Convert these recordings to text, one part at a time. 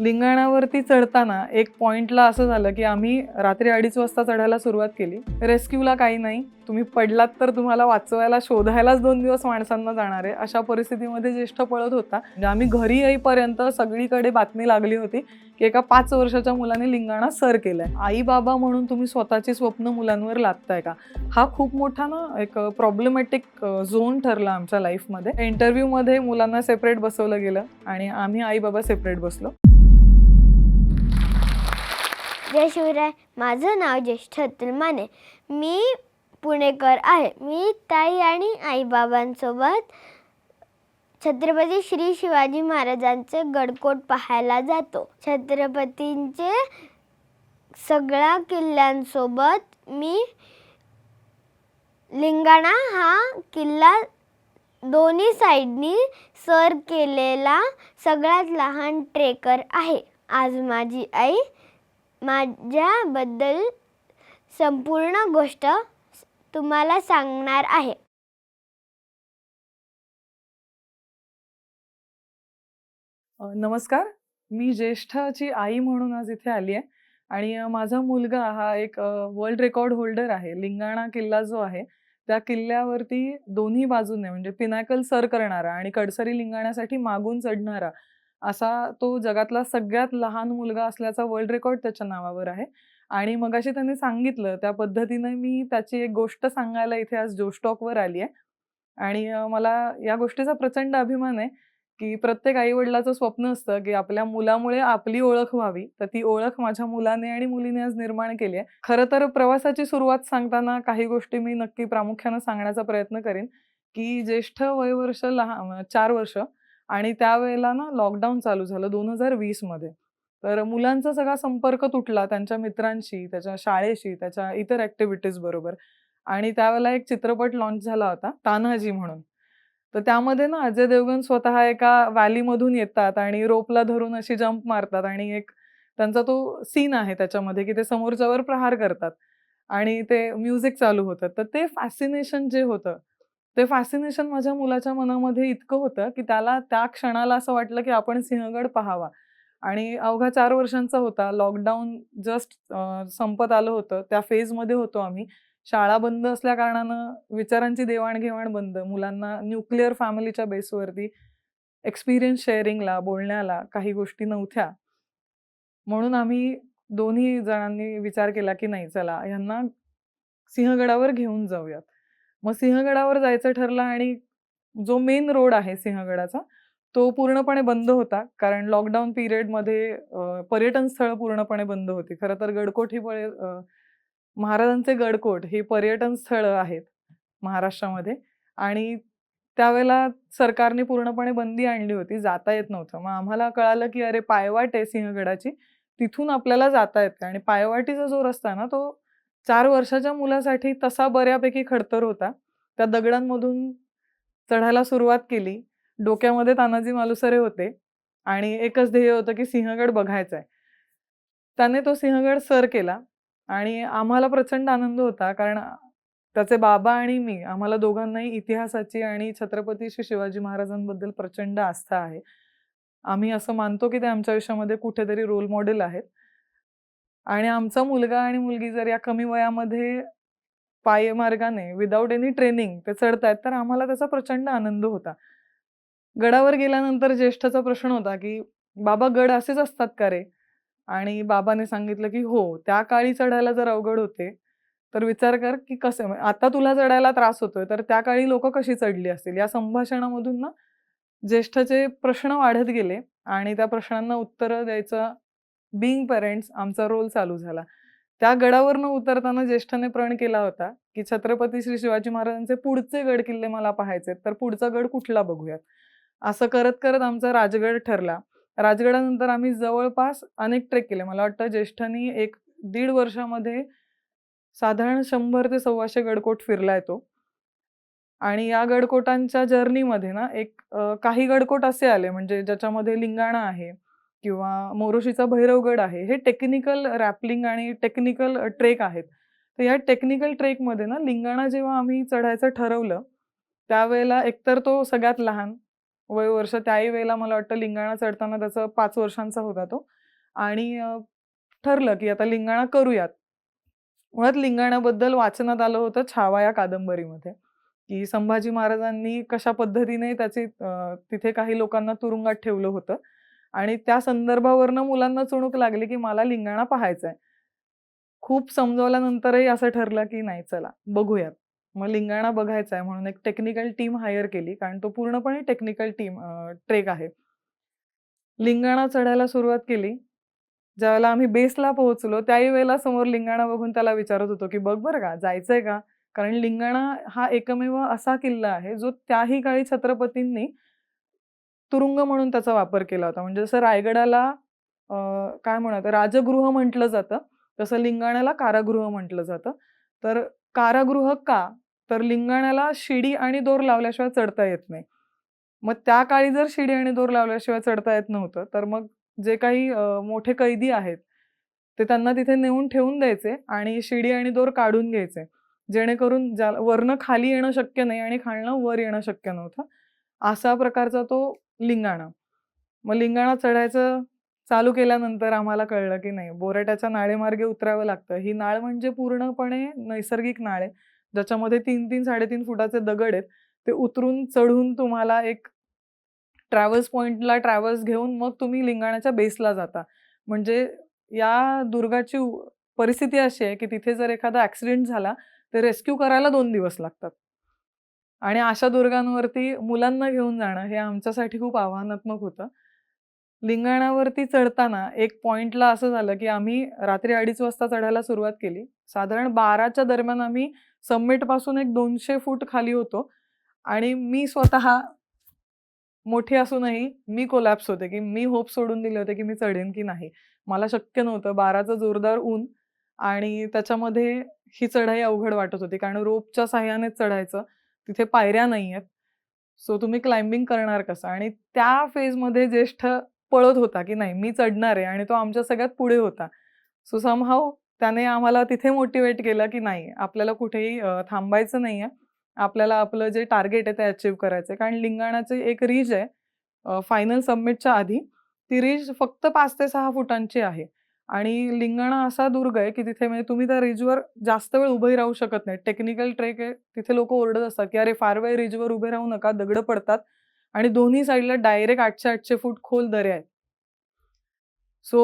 लिंगाणावरती चढताना एक पॉईंटला असं झालं की आम्ही रात्री अडीच वाजता चढायला सुरुवात केली. रेस्क्यूला काही नाही. तुम्ही पडलात तर तुम्हाला वाचवायला शोधायलाच दोन दिवस माणसांना जाणार आहे. अशा परिस्थितीमध्ये ज्येष्ठ पळत होता. म्हणजे आम्ही घरी येईपर्यंत सगळीकडे बातमी लागली होती की एका पाच वर्षाच्या मुलाने लिंगाणा सर केलाय. आई बाबा म्हणून तुम्ही स्वतःची स्वप्न मुलांवर लादताय का? हा खूप मोठा ना एक प्रॉब्लेमॅटिक झोन ठरला आमच्या लाईफमध्ये इंटरव्ह्यूमध्ये मुलांना सेपरेट बसवलं गेलं आणि आम्ही आई बाबा सेपरेट बसलो. जय शिवराय माझं नाव ज्येष्ठ अतुल माने मी पुणेकर आहे. मी ताई आणि आईबाबांसोबत छत्रपती श्री शिवाजी महाराजांचे गडकोट पाहायला जातो. छत्रपतींचे सगळ्या किल्ल्यांसोबत मी लिंगाणा हा किल्ला दोन्ही साईडनी सर केलेला सगळ्यात लहान ट्रेकर आहे. आज माझी आई माझ्याबद्दल संपूर्ण गोष्ट तुम्हाला सांगणार आहे. नमस्कार. मी ज्येष्ठाची आई म्हणून आज इथे आली आहे. आणि माझा मुलगा हा एक वर्ल्ड रेकॉर्ड होल्डर आहे. लिंगाणा किल्ला जो आहे त्या किल्ल्यावरती दोन्ही बाजूने म्हणजे पिनॅकल सर करणारा आणि कडसरी लिंगाण्यासाठी मागून चढणारा असा तो जगातला सगळ्यात लहान मुलगा असल्याचा वर्ल्ड रेकॉर्ड त्याच्या नावावर आहे. आणि मगाशी त्यांनी सांगितलं त्या पद्धतीने मी त्याची एक गोष्ट सांगायला इथे आज जोस्टॉकवर आली आहे. आणि मला या गोष्टीचा प्रचंड अभिमान आहे की प्रत्येक आई वडिलाचं स्वप्न असतं की आपल्या मुलामुळे आपली ओळख व्हावी. तर ती ओळख माझ्या मुलाने आणि मुलीने आज निर्माण केली आहे. खरं तर प्रवासाची सुरुवात सांगताना काही गोष्टी मी नक्की प्रामुख्यानं सांगण्याचा प्रयत्न करेन की ज्येष्ठ वयवर्ष लहान चार वर्ष आणि त्यावेळेला ना लॉकडाऊन चालू झालं दोन हजार वीसमध्ये तर मुलांचा सगळा संपर्क तुटला त्यांच्या मित्रांशी त्याच्या शाळेशी त्याच्या इतर ॲक्टिव्हिटीज बरोबर. आणि त्यावेळेला एक चित्रपट लॉन्च झाला होता तान्हाजी म्हणून. तर त्यामध्ये ना अजय देवगण स्वतः एका व्हॅलीमधून येतात आणि रोपला धरून अशी जंप मारतात आणि एक त्यांचा तो सीन आहे त्याच्यामध्ये की ते समोरच्यावर प्रहार करतात. आणि ते म्युझिक चालू होतं. तर ते फॅसिनेशन जे होतं ते फॅसिनेशन माझ्या मुलाच्या मनामध्ये इतकं होतं की त्याला त्या क्षणाला असं वाटलं की आपण सिंहगड पाहावा. आणि अवघा चार वर्षांचा होता. लॉकडाऊन जस्ट संपत आलं होतं. त्या फेजमध्ये होतो आम्ही. शाळा बंद असल्या कारणानं विचारांची देवाणघेवाण बंद. मुलांना न्यूक्लिअर फॅमिलीच्या बेसवरती एक्सपिरियन्स शेअरिंगला बोलण्याला काही गोष्टी नव्हत्या. म्हणून आम्ही दोन्ही जणांनी विचार केला की नाही चला यांना सिंहगडावर घेऊन जाऊयात. मग सिंहगडावर जायचं ठरलं आणि जो मेन रोड आहे सिंहगडाचा तो पूर्णपणे बंद होता. कारण लॉकडाऊन पिरियडमध्ये पर्यटन स्थळं पूर्णपणे बंद होती. खरं तर गडकोट ही पळे महाराजांचे गडकोट ही पर्यटन स्थळं आहेत महाराष्ट्रामध्ये. आणि त्यावेळेला सरकारने पूर्णपणे बंदी आणली होती. जाता येत नव्हतं. मग आम्हाला कळालं की अरे पायवाट आहे सिंहगडाची. तिथून आपल्याला जाता येते आणि पायवाटीचा जो रस्ता ना तो चार वर्षाच्या मुलासाठी तसा बऱ्यापैकी खडतर होता. त्या दगडांमधून चढायला सुरुवात केली. डोक्यामध्ये तानाजी मालुसरे होते आणि एकच ध्येय होतं की सिंहगड बघायचा आहे त्याने तो सिंहगड सर केला आणि आम्हाला प्रचंड आनंद होता कारण त्याचे बाबा आणि मी आम्हाला दोघांनाही इतिहासाची आणि छत्रपती श्री शिवाजी महाराजांबद्दल प्रचंड आस्था आहे. आम्ही असं मानतो की ते आमच्या आयुष्यामध्ये कुठेतरी रोल मॉडेल आहेत. आणि आमचा मुलगा आणि मुलगी जर या कमी वयामध्ये पायमार्गाने विदाऊट एनी ट्रेनिंग ते चढतायत तर आम्हाला त्याचा प्रचंड आनंद होता. गडावर गेल्यानंतर ज्येष्ठाचा प्रश्न होता की बाबा गड असेच असतात का रे? आणि बाबाने सांगितलं की हो त्या काळी चढायला जर अवघड होते तर विचार कर की कसं म्हणजे आता तुला चढायला त्रास होतोय तर त्या काळी लोक कशी चढली असतील? या संभाषणामधून ना ज्येष्ठाचे प्रश्न वाढत गेले आणि त्या प्रश्नांना उत्तरं द्यायचा बिंग पेरेंट्स आमचा रोल चालू झाला. त्या गडावरनं उतरताना ज्येष्ठाने प्रण केला होता की छत्रपती श्री शिवाजी महाराजांचे पुढचे गड किल्ले मला पाहायचे तर पुढचा गड कुठला बघूयात? असं करत करत आमचा राजगड ठरला. राजगडानंतर आम्ही जवळपास अनेक ट्रेक केले. मला वाटतं ज्येष्ठांनी एक दीड वर्षामध्ये साधारण शंभर ते सव्वाशे गडकोट फिरला तो. आणि या गडकोटांच्या जर्नीमध्ये ना एक काही गडकोट असे आले म्हणजे ज्याच्यामध्ये लिंगाणा आहे किंवा मोरोशीचा भैरवगड आहे हे टेक्निकल रॅपलिंग आणि टेक्निकल ट्रेक आहेत. तर या टेक्निकल ट्रेकमध्ये ना लिंगाणा जेव्हा आम्ही चढायचं ठरवलं त्यावेळेला एकतर तो सगळ्यात लहान वयोवर्ष त्याही वेळेला मला वाटतं लिंगाणा चढताना त्याचं पाच वर्षांचा होता तो. आणि ठरलं की आता लिंगाणा करूयात. मुळात लिंगाण्याबद्दल वाचनात आलं होतं छावा या कादंबरीमध्ये की संभाजी महाराजांनी कशा पद्धतीने त्याचे तिथे काही लोकांना तुरुंगात ठेवलं होतं. आणि त्या संदर्भावरनं मुलांना चुणूक लागली की मला लिंगाणा पाहायचा आहे खूप समजवल्यानंतरही असं ठरलं की नाही चला बघूयात. मग लिंगाणा बघायचा आहे म्हणून एक टेक्निकल टीम हायर केली कारण तो पूर्णपणे टेक्निकल टीम ट्रेक आहे. लिंगाणा चढायला सुरुवात केली. ज्यावेळेला आम्ही बेसला पोहोचलो त्याही वेळेला समोर लिंगाणा बघून त्याला विचारत होतो की बघ बरं का जायचंय का? कारण लिंगाणा हा एकमेव असा किल्ला आहे जो त्याही काळी छत्रपतींनी तुरुंग म्हणून त्याचा वापर केला होता. म्हणजे जसं रायगडाला काय म्हणत राजगृह म्हटलं जातं तसं लिंगाण्याला कारागृह म्हटलं जातं. तर कारागृह का? तर लिंगाण्याला शिडी आणि दोर लावल्याशिवाय चढता येत नाही. मग त्या काळी जर शिडी आणि दोर लावल्याशिवाय चढता येत नव्हतं तर मग जे काही मोठे कैदी आहेत ते त्यांना तिथे नेऊन ठेवून द्यायचे आणि शिडी आणि दोर काढून घ्यायचे. जेणेकरून ज्या वरनं खाली येणं शक्य नाही आणि खालनं वर येणं शक्य नव्हतं. असा प्रकारचा तो लिंगाणा. मग लिंगाणा चढायचं चालू केल्यानंतर आम्हाला कळलं की नाही बोराट्याच्या नाळेमार्गे उतरावं लागतं. ही नाळ म्हणजे पूर्णपणे नैसर्गिक नाळ आहे. ज्याच्यामध्ये तीन तीन साडेतीन फुटाचे दगड आहेत. ते उतरून चढून तुम्हाला एक ट्रॅव्हल्स पॉईंटला ट्रॅव्हल्स घेऊन मग तुम्ही लिंगाण्याच्या बेसला जाता. म्हणजे या दुर्गाची परिस्थिती अशी आहे की तिथे जर एखादा ॲक्सिडेंट झाला तर रेस्क्यू करायला दोन दिवस लागतात. आणि अशा दुर्गांवरती मुलांना घेऊन जाणं हे आमच्यासाठी खूप आव्हानात्मक होतं. लिंगाणावरती चढताना एक पॉइंटला असं झालं की आम्ही रात्री अडीच वाजता चढायला सुरुवात केली. साधारण बाराच्या दरम्यान आम्ही समिट एक दोनशे फूट खाली होतो आणि मी स्वतः मोठी असूनही मी कोलॅप्स होते की मी होप सोडून दिले होते की मी चढेन की नाही. मला शक्य नव्हतं. बाराचं जोरदार ऊन आणि त्याच्यामध्ये ही चढाई अवघड वाटत होती कारण रोपच्या साह्यानेच चढायचं. तिथे पायऱ्या नाही आहेत सो तुम्ही क्लाइम्बिंग करणार कसं? आणि त्या फेजमध्ये ज्येष्ठ पळत होता की नाही मी चढणार आहे आणि तो आमच्या सगळ्यात पुढे होता. सो समहाव त्याने आम्हाला तिथे मोटिवेट केलं की नाही आपल्याला कुठेही थांबायचं नाही आहे आपल्याला आपलं जे टार्गेट आहे ते अचीव्ह करायचं आहे कारण लिंगाणाची एक रीज आहे फायनल सबमिटच्या आधी ती रीज फक्त पाच ते सहा फुटांची आहे. आणि लिंगाणा असा दुर्ग आहे की तिथे म्हणजे तुम्ही त्या रिजवर जास्त वेळ उभे राहू शकत नाही टेक्निकल ट्रेक आहे तिथे लोक ओरडत असतात की अरे फार वेळ रिजवर उभे राहू नका दगडं पडतात आणि दोन्ही साईडला डायरेक्ट आठशे आठशे फूट खोल दरे आहेत. सो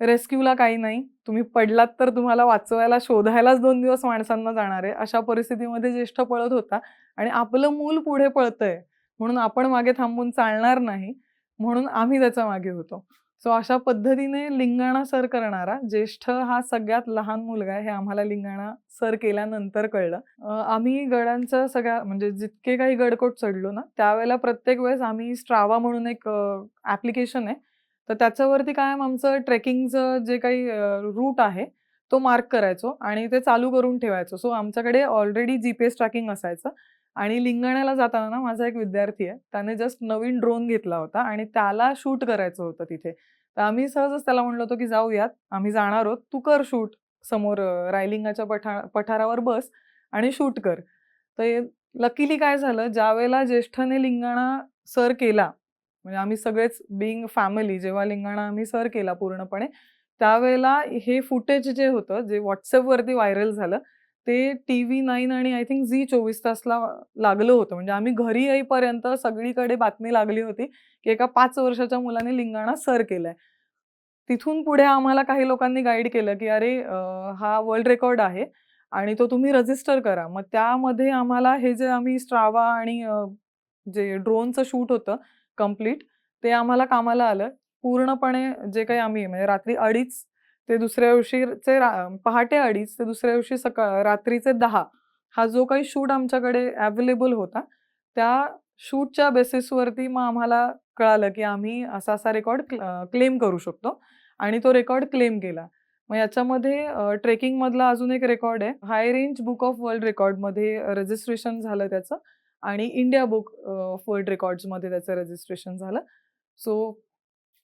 रेस्क्यूला काही नाही. तुम्ही पडलात तर तुम्हाला वाचवायला शोधायलाच दोन दिवस माणसांना जाणार आहे. अशा परिस्थितीमध्ये ज्येष्ठ पळत होता आणि आपलं मूल पुढे पळतंय म्हणून आपण मागे थांबून चालणार नाही म्हणून आम्ही त्याच्यामागे होतो. सो अशा पद्धतीने लिंगाणा सर करणारा ज्येष्ठ हा सगळ्यात लहान मुलगा आहे हे आम्हाला लिंगाणा सर केल्यानंतर कळलं. आम्ही गडांचं सगळ्या म्हणजे जितके काही गडकोट चढलो ना त्यावेळेला प्रत्येक वेळेस आम्ही स्ट्रावा म्हणून एक ॲप्लिकेशन आहे. तर त्याच्यावरती कायम आमचं ट्रेकिंगचं जे काही रूट आहे तो मार्क करायचो आणि ते चालू करून ठेवायचो. सो आमच्याकडे already G P S tracking असायचं. आणि लिंगाण्याला जाताना ना माझा एक विद्यार्थी आहे त्याने जस्ट नवीन ड्रोन घेतला होता आणि त्याला शूट करायचं होतं तिथे. तर आम्ही सहजच त्याला म्हणलो होतो की जाऊयात आम्ही जाणार आहोत तू कर शूट समोर रायलिंगाच्या पठा पठारावर बस आणि शूट कर. तर लकीली काय झालं ज्या वेळेला ज्येष्ठाने लिंगाणा सर केला म्हणजे आम्ही सगळेच बिंग फॅमिली जेव्हा लिंगाणा आम्ही सर केला पूर्णपणे त्यावेळेला हे फुटेज जे होतं जे व्हॉट्सअपवरती व्हायरल झालं ते टी व्ही नाईन आणि आय थिंक झी चोवीस तासला लागलं होतं. म्हणजे आम्ही घरी येईपर्यंत सगळीकडे बातमी लागली होती की एका पाच वर्षाच्या मुलाने लिंगाणा सर केलाय. तिथून पुढे आम्हाला काही लोकांनी गाईड केलं की अरे हा वर्ल्ड रेकॉर्ड आहे आणि तो तुम्ही रजिस्टर करा. मग त्यामध्ये आम्हाला हे जे आम्ही स्ट्रावा आणि जे ड्रोनचं शूट होतं कंप्लीट ते आम्हाला कामाला आलं. पूर्णपणे जे काही आम्ही म्हणजे रात्री अडीच ते दुसऱ्या दिवशीचे रा- पहाटे अडीच ते दुसऱ्या दिवशी सकाळ रात्रीचे दहा हा जो काही शूट आमच्याकडे अवेलेबल होता त्या शूटच्या बेसिसवरती मग आम्हाला कळालं की आम्ही असा असा रेकॉर्ड क्लेम करू शकतो आणि तो रेकॉर्ड क्लेम केला. मग याच्यामध्ये ट्रेकिंगमधला अजून एक रेकॉर्ड आहे High Range Book of World रेकॉर्डमध्ये रजिस्ट्रेशन झालं त्याचं आणि इंडिया बुक ऑफ वर्ल्ड रेकॉर्ड्समध्ये त्याचं रजिस्ट्रेशन झालं. सो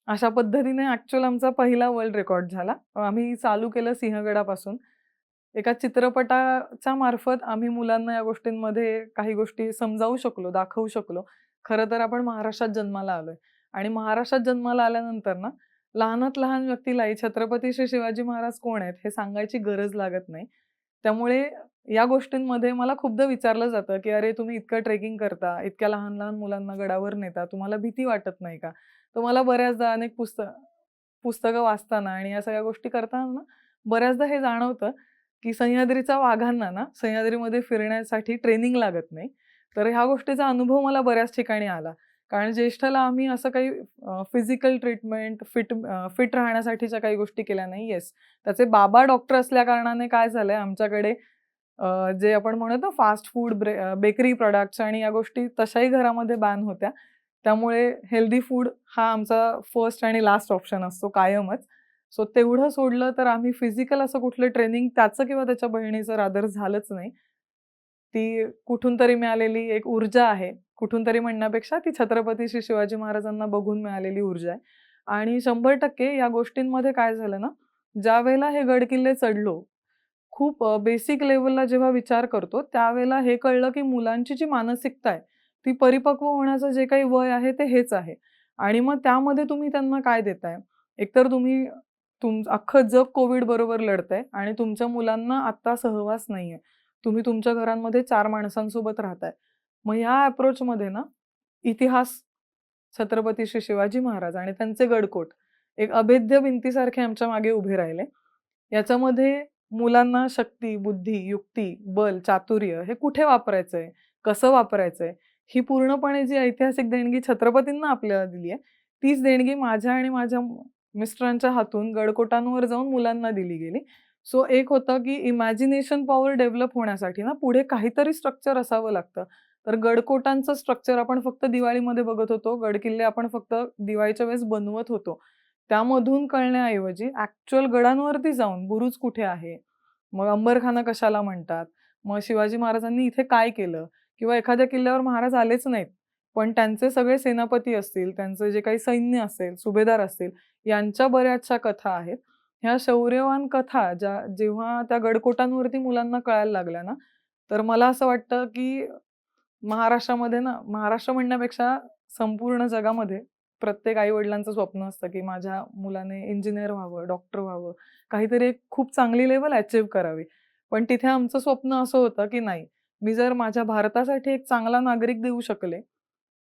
अशा पद्धतीने ॲक्च्युअल आमचा पहिला वर्ल्ड रेकॉर्ड झाला. आम्ही चालू केलं सिंहगडापासून. एका चित्रपटाच्या मार्फत आम्ही मुलांना या गोष्टींमध्ये काही गोष्टी समजावू शकलो दाखवू शकलो. खरं तर आपण महाराष्ट्रात जन्माला आलोय. आणि महाराष्ट्रात जन्माला आल्यानंतर ना लहानात लहान व्यक्तीलाही छत्रपती श्री शिवाजी महाराज कोण आहेत? हे सांगायची गरज लागत नाही. त्यामुळे या गोष्टींमध्ये मला खूपदा विचारलं जातं की अरे तुम्ही इतकं ट्रेकिंग करता इतक्या लहान लहान मुलांना गडावर नेता तुम्हाला भीती वाटत नाही का? तर मला बऱ्याचदा अनेक पुस्तक पुस्तकं वाचताना आणि या सगळ्या गोष्टी करताना बऱ्याचदा हे जाणवतं की सह्याद्रीच्या वाघांना ना सह्याद्रीमध्ये फिरण्यासाठी ट्रेनिंग लागत नाही. तर ह्या गोष्टीचा अनुभव मला बऱ्याच ठिकाणी आला. कारण ज्येष्ठाला आम्ही असं काही फिजिकल ट्रीटमेंट फिट फिट राहण्यासाठीच्या काही गोष्टी केल्या नाही येस त्याचे बाबा डॉक्टर असल्या कारणाने काय झालंय आमच्याकडे जे आपण म्हणतो फास्ट फूड बेकरी प्रॉडक्ट्स आणि या गोष्टी तशाही घरामध्ये बॅन होत्या. त्यामुळे हेल्दी फूड हा आमचा फर्स्ट आणि लास्ट ऑप्शन असतो कायमच. सो तेवढं सोडलं तर आम्ही फिजिकल असं कुठलं ट्रेनिंग त्याचं किंवा त्याच्या बहिणीचं रादर झालंच नाही. ती कुठून तरी मिळालेली एक ऊर्जा आहे. कुठून तरी म्हणण्यापेक्षा ती छत्रपती श्री शिवाजी महाराजांना बघून मिळालेली ऊर्जा आहे. आणि शंभर टक्के या गोष्टींमध्ये काय झालं ना ज्या वेळेला हे गडकिल्ले चढलो खूप बेसिक लेवलला जेव्हा विचार करतो त्यावेळेला हे कळलं की मुलांची जी मानसिकता आहे ती परिपक्व होण्याचं जे काही वय आहे ते हेच आहे. आणि मग त्यामध्ये तुम्ही त्यांना काय देताय? एकतर तुम्ही तुम अख्खं जग कोविड बरोबर लढतंय आणि तुमच्या मुलांना आत्ता सहवास नाहीये. तुम्ही तुमच्या घरांमध्ये चार माणसांसोबत राहताय. मग ह्या अप्रोचमध्ये ना इतिहास छत्रपती श्री शिवाजी महाराज आणि त्यांचे गडकोट एक अभेद्य भिंतीसारखे आमच्या मागे उभे राहिले. याच्यामध्ये मुलांना शक्ती बुद्धी युक्ती बल चातुर्य हे कुठे वापरायचंय? कसं वापरायचंय? ही पूर्णपणे जी ऐतिहासिक देणगी छत्रपतींना आपल्याला दिली आहे तीच देणगी माझ्या आणि माझ्या मिस्टरांच्या हातून गडकोटांवर जाऊन मुलांना दिली गेली. सो एक होतं की इमॅजिनेशन पॉवर डेव्हलप होण्यासाठी ना पुढे काहीतरी स्ट्रक्चर असावं लागतं. तर गडकोटांचं स्ट्रक्चर आपण फक्त दिवाळीमध्ये बघत होतो गडकिल्ले आपण फक्त दिवाळीच्या वेळेस बनवत होतो. त्यामधून कळण्याऐवजी ॲक्च्युअल गडांवरती जाऊन बुरुज कुठे आहे मग अंबरखाना कशाला म्हणतात मग शिवाजी महाराजांनी इथे काय केलं किंवा एखाद्या किल्ल्यावर महाराज आलेच नाहीत. पण त्यांचे सगळे सेनापती असतील त्यांचं जे काही सैन्य असेल सुभेदार असतील यांच्या बऱ्याचशा कथा आहेत. ह्या शौर्यवान कथा ज्या जेव्हा त्या गडकोटांवरती मुलांना कळायला लागल्या ना तर मला असं वाटतं की महाराष्ट्रामध्ये ना महाराष्ट्र म्हणण्यापेक्षा संपूर्ण जगामध्ये प्रत्येक आई वडिलांचं स्वप्न असतं की माझ्या मुलाने इंजिनियर व्हावं डॉक्टर व्हावं काहीतरी एक खूप चांगली लेवल अचीव्ह करावी. पण तिथे आमचं स्वप्न असं होतं की नाही मी जर माझ्या भारतासाठी एक चांगला नागरिक देऊ शकले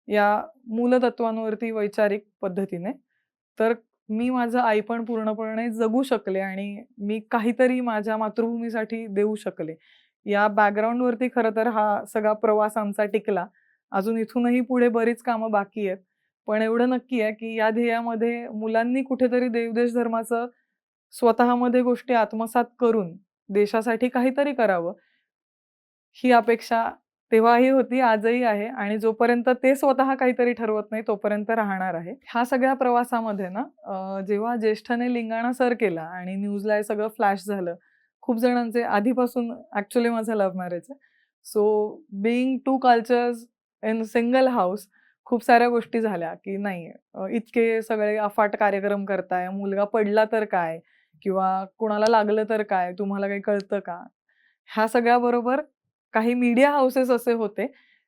या मूलतत्वांवरती वैचारिक पद्धतीने तर मी माझं आई पण पूर्णपणे जगू शकले आणि मी काहीतरी माझ्या मातृभूमीसाठी देऊ शकले. या बॅकग्राऊंडवरती खरं तर हा सगळा प्रवास आमचा टिकला. अजून इथूनही पुढे बरीच कामं बाकी आहेत. पण एवढं नक्की आहे की या ध्येयामध्ये मुलांनी कुठेतरी देवदेश धर्माचं स्वतःमध्ये गोष्टी आत्मसात करून देशासाठी काहीतरी करावं. ही अपेक्षा तेव्हाही होती आजही आहे आणि जोपर्यंत ते स्वतः काहीतरी ठरवत नाही तोपर्यंत राहणार आहे. ह्या सगळ्या प्रवासामध्ये ना जेव्हा ज्येष्ठाने लिंगाणा सर केला आणि न्यूजला हे सगळं फ्लॅश झालं खूप जणांचे आधीपासून ॲक्च्युली माझं लव्ह मॅरेज आहे. So being two cultures in single house खूप साऱ्या गोष्टी झाल्या की नाही इतके सगळे अफाट कार्यक्रम करताय मुलगा पडला तर काय किंवा कुणाला लागलं तर काय तुम्हाला काही कळतं का? ह्या सगळ्याबरोबर काही मीडिया हाऊसेस असे होते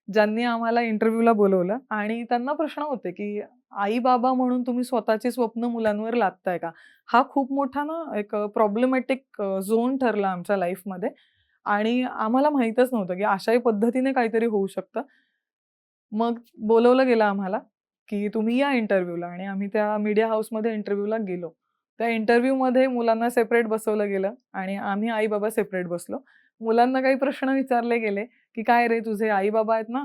ज्यांनी आम्हाला इंटरव्ह्यूला बोलवलं आणि त्यांना प्रश्न होते की आई बाबा म्हणून तुम्ही स्वतःची स्वप्न मुलांवर लादताय का? हा खूप मोठा ना एक प्रॉब्लेमॅटिक झोन ठरला आमच्या लाईफमध्ये आणि आम्हाला माहीतच नव्हतं की अशाही पद्धतीने काहीतरी होऊ शकतं. मग बोलवलं गेलं आम्हाला की तुम्ही या इंटरव्ह्यूला आणि आम्ही त्या मीडिया हाऊसमध्ये इंटरव्ह्यूला गेलो. त्या इंटरव्ह्यूमध्ये मुलांना सेपरेट बसवलं गेलं आणि आम्ही आई बाबा सेपरेट बसलो. मुलांना काही प्रश्न विचारले गेले की काय रे तुझे आई बाबा आहेत ना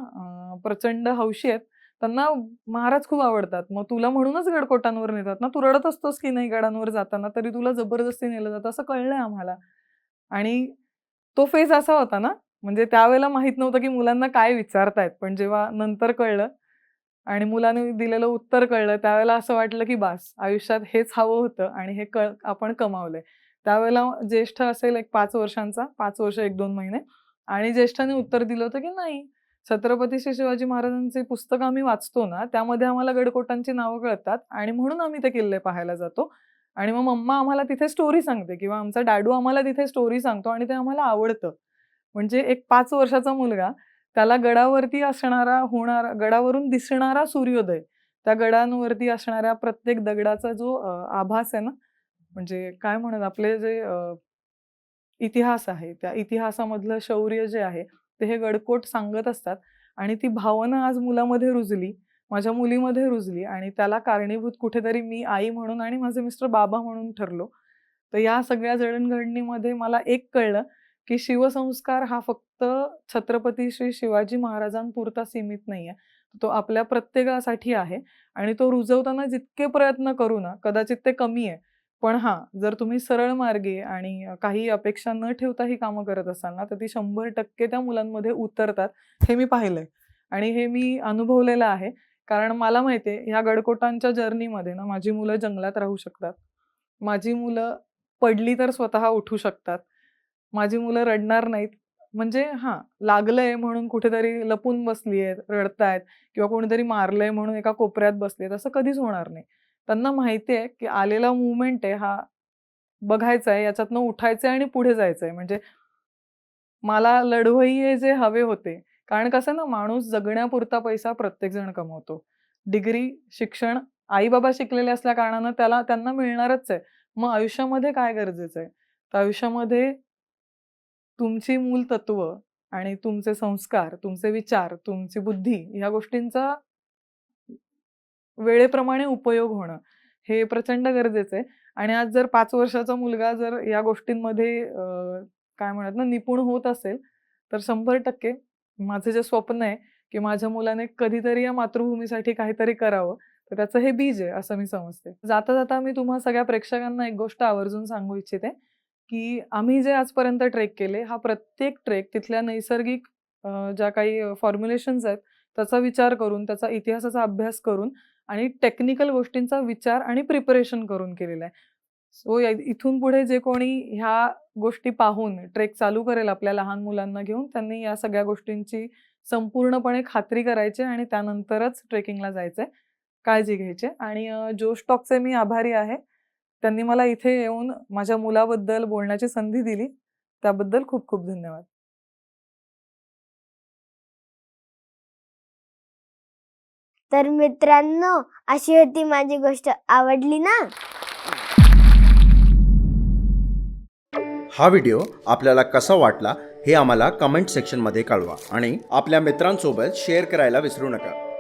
प्रचंड हौशी आहेत त्यांना महाराज खूप आवडतात. मग तुला म्हणूनच गडकोटांवर नेतात ना? तू रडत असतोस की नाही गडांवर जाताना? तरी तुला जबरदस्ती नेलं जातं असं कळलंय आम्हाला. आणि तो फेज असा होता ना? म्हणजे त्यावेळेला माहीत नव्हतं की मुलांना काय विचारतायत पण जेव्हा नंतर कळलं आणि मुलाने दिलेलं उत्तर कळलं त्यावेळेला असं वाटलं की बास आयुष्यात हेच हवं होतं आणि हे कळ आपण कमावलंय. त्यावेळेला ज्येष्ठ असेल एक पाच वर्षांचा पाच वर्ष एक दोन महिने. आणि ज्येष्ठाने उत्तर दिलं होतं की नाही छत्रपती श्री शिवाजी महाराजांचे पुस्तक आम्ही वाचतो ना त्यामध्ये आम्हाला गडकोटांची नावं कळतात आणि म्हणून आम्ही ते किल्ले पाहायला जातो. आणि मग मम्मा आम्हाला तिथे स्टोरी सांगते किंवा आमचा डॅडू आम्हाला तिथे स्टोरी सांगतो आणि ते आम्हाला आवडतं. म्हणजे एक पाच वर्षाचा मुलगा त्याला गडावरती असणारा होणारा गडावरून दिसणारा सूर्योदय त्या गडांवरती असणाऱ्या प्रत्येक दगडाचा जो आभास आहे ना म्हणजे काय म्हणत आपले जे इतिहास आहे त्या इतिहासामधलं शौर्य जे आहे ते हे गडकोट सांगत असतात आणि ती भावना आज मुलामध्ये रुजली माझ्या मुलीमध्ये रुजली आणि त्याला कारणीभूत कुठेतरी मी आई म्हणून आणि माझे मिस्टर बाबा म्हणून ठरलो. तर या सगळ्या जडणघडणीमध्ये मला एक कळलं की शिवसंस्कार हा फक्त छत्रपती श्री शिवाजी महाराजांपुरता सीमित नाही आहे तो आपल्या प्रत्येकासाठी आहे आणि तो रुजवताना जितके प्रयत्न करू ना कदाचित ते कमी आहे. पण हां जर तुम्ही सरळ मार्गे आणि काही अपेक्षा न ठेवता ही कामं करत असाल ना तर ती शंभर टक्के त्या मुलांमध्ये उतरतात हे मी पाहिलंय. आणि हे मी अनुभवलेलं आहे. कारण मला माहिती आहे ह्या गडकोटांच्या जर्नीमध्ये ना माझी मुलं जंगलात राहू शकतात. माझी मुलं पडली तर स्वतः उठू शकतात. माझी मुलं रडणार नाहीत. म्हणजे हां लागलंय म्हणून कुठेतरी लपून बसली आहेत रडतायत किंवा कोणीतरी मारलंय म्हणून एका कोपऱ्यात बसली आहेत असं कधीच होणार नाही. त्यांना माहिती आहे की आलेला मुवमेंट आहे हा बघायचा आहे याच्यातनं उठायचं आहे आणि पुढे जायचं आहे. म्हणजे मला लढवई हे जे हवे होते कारण कसं ना माणूस जगण्यापुरता पैसा प्रत्येक जण कमवतो. डिग्री शिक्षण आई बाबा शिकलेले असल्या कारणानं त्याला त्यांना मिळणारच आहे. मग आयुष्यामध्ये काय गरजेचं आहे? तर आयुष्यामध्ये तुमची मूल तत्व आणि तुमचे संस्कार तुमचे विचार तुमची बुद्धी ह्या गोष्टींचा वेळेप्रमाणे उपयोग होणं हे प्रचंड गरजेचं आहे. आणि आज जर पाच वर्षाचा मुलगा जर या गोष्टींमध्ये काय म्हणत ना निपुण होत असेल तर शंभर टक्के माझं जे स्वप्न आहे की माझ्या मुलाने कधीतरी या मातृभूमीसाठी काहीतरी करावं तर त्याचं हे बीज आहे असं मी समजते. जाता जाता मी तुम्हा सगळ्या प्रेक्षकांना एक गोष्ट आवर्जून सांगू इच्छिते की आम्ही जे आजपर्यंत ट्रेक केले हा प्रत्येक ट्रेक तिथल्या नैसर्गिक ज्या काही फॉर्म्युलेशन्स आहेत त्याचा विचार करून त्याचा इतिहासाचा अभ्यास करून आणि टेक्निकल गोष्टींचा विचार आणि प्रिपरेशन करून केलेला आहे. सो इथून पुढे जे कोणी ह्या गोष्टी पाहून ट्रेक चालू करेल आपल्या लहान मुलांना घेऊन त्यांनी या सगळ्या गोष्टींची संपूर्णपणे खात्री करायची आणि त्यानंतरच ट्रेकिंगला जायचंय. काळजी घ्यायची. आणि जोश टॉकचे मी आभारी आहे. त्यांनी मला इथे येऊन माझ्या मुलाबद्दल बोलण्याची संधी दिली. त्याबद्दल खूप खूप धन्यवाद. तर मित्रांनो अशी होती माझी गोष्ट. आवडली ना? हा व्हिडिओ आपल्याला कसा वाटला हे आम्हाला कमेंट सेक्शनमध्ये कळवा आणि आपल्या मित्रांसोबत शेअर करायला विसरू नका.